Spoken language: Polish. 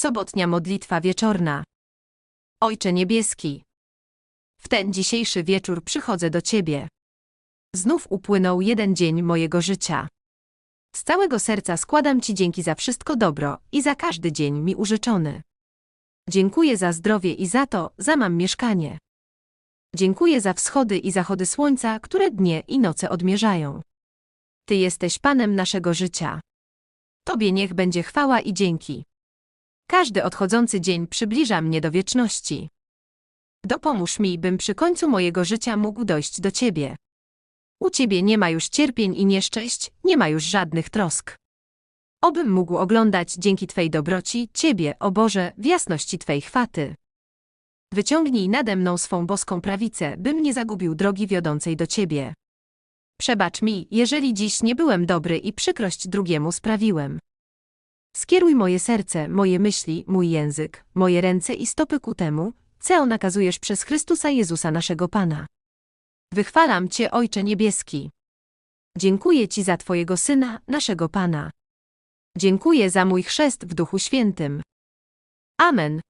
Sobotnia modlitwa wieczorna. Ojcze Niebieski. W ten dzisiejszy wieczór przychodzę do Ciebie. Znów upłynął jeden dzień mojego życia. Z całego serca składam Ci dzięki za wszystko dobro i za każdy dzień mi użyczony. Dziękuję za zdrowie i za to, że mam mieszkanie. Dziękuję za wschody i zachody słońca, które dnie i noce odmierzają. Ty jesteś Panem naszego życia. Tobie niech będzie chwała i dzięki. Każdy odchodzący dzień przybliża mnie do wieczności. Dopomóż mi, bym przy końcu mojego życia mógł dojść do Ciebie. U Ciebie nie ma już cierpień i nieszczęść, nie ma już żadnych trosk. Obym mógł oglądać dzięki Twej dobroci Ciebie, o Boże, w jasności Twej chwaty. Wyciągnij nade mną swą boską prawicę, bym nie zagubił drogi wiodącej do Ciebie. Przebacz mi, jeżeli dziś nie byłem dobry i przykrość drugiemu sprawiłem. Skieruj moje serce, moje myśli, mój język, moje ręce i stopy ku temu, co nakazujesz przez Chrystusa Jezusa naszego Pana. Wychwalam Cię, Ojcze Niebieski. Dziękuję Ci za Twojego Syna, naszego Pana. Dziękuję za mój chrzest w Duchu Świętym. Amen.